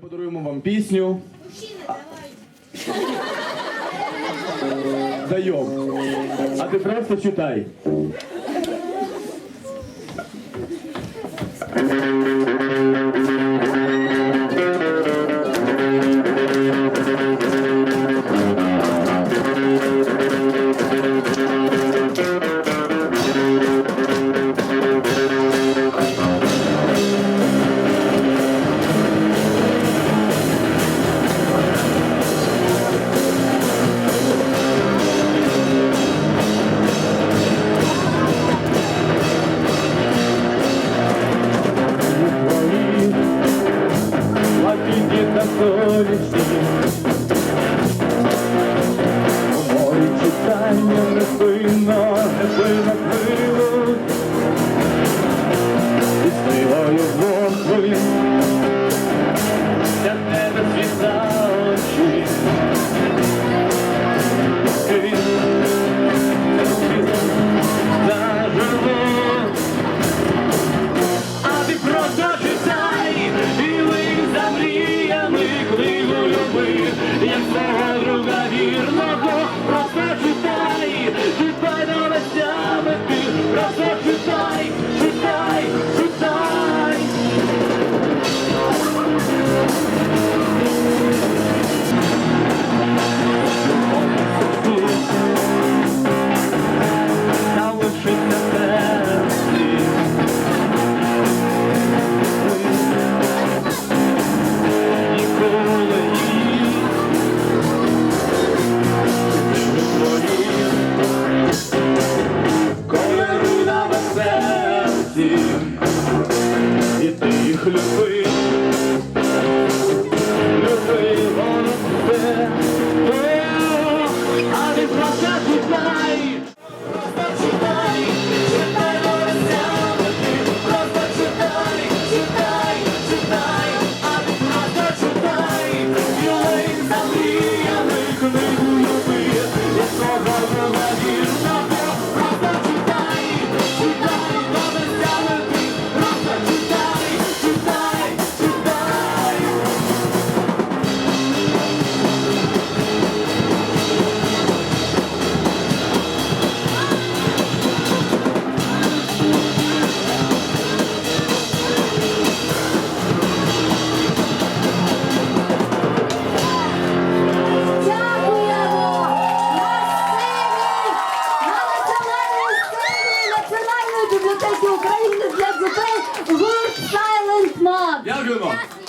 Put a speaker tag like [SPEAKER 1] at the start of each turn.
[SPEAKER 1] Подаруємо вам пісню.
[SPEAKER 2] Мужчина, давай.
[SPEAKER 1] Даємо. А ти просто читай. corações. всіх і тих любив. 야, 우 리.